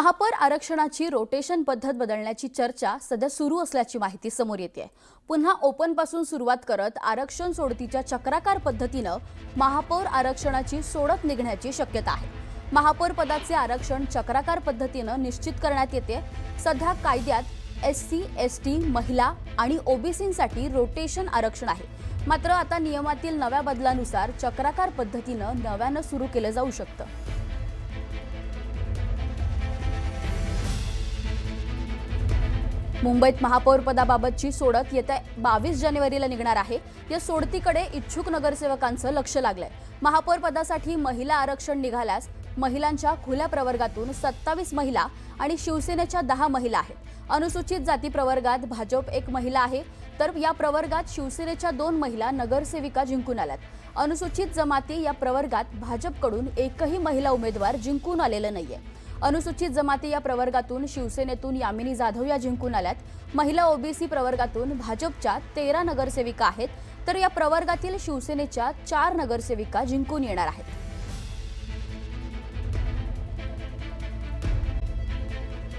महापौर आरक्षणाची रोटेशन पद्धत बदलण्याची चर्चा सध्या सुरू असल्याची माहिती समोर येते पुन्हा ओपनपासून सुरुवात करत आरक्षण सोडतीच्या चक्राकार पद्धतीनं महापौर आरक्षणाची सोडत निघण्याची शक्यता आहे. महापौर पदाचे आरक्षण चक्राकार पद्धतीनं निश्चित करण्यात येते. सध्या कायद्यात एस सी एस टी महिला आणि ओबीसींसाठी रोटेशन आरक्षण आहे. मात्र आता नियमातील नव्या बदलानुसार चक्राकार पद्धतीनं नव्यानं सुरू केलं जाऊ शकतं. मुंबईत महापौरपदाबाबतची सोडत येत्या बावीस जानेवारीला निघणार आहे. या सोडतीकडे इच्छुक नगरसेवकांचं लक्ष लागलंय. महापौरपदासाठी महिला आरक्षण निघाल्यास महिलांच्या खुल्या प्रवर्गातून सत्तावीस महिला आणि शिवसेनेच्या दहा महिला आहेत. अनुसूचित जाती प्रवर्गात भाजप एक महिला आहे. तर या प्रवर्गात शिवसेनेच्या दोन महिला नगरसेविका जिंकून आल्यात. अनुसूचित जमाती या प्रवर्गात भाजपकडून एकही महिला उमेदवार जिंकून आलेलं नाहीये. अनुसूचित जमाती या प्रवर्गातून शिवसेनेतून यामिनी जाधव या जिंकून आल्यात. महिला ओबीसी प्रवर्गातून भाजपच्या तेरा नगरसेविका आहेत. तर या प्रवर्गातील शिवसेनेच्या चार नगरसेविका जिंकून येणार आहेत.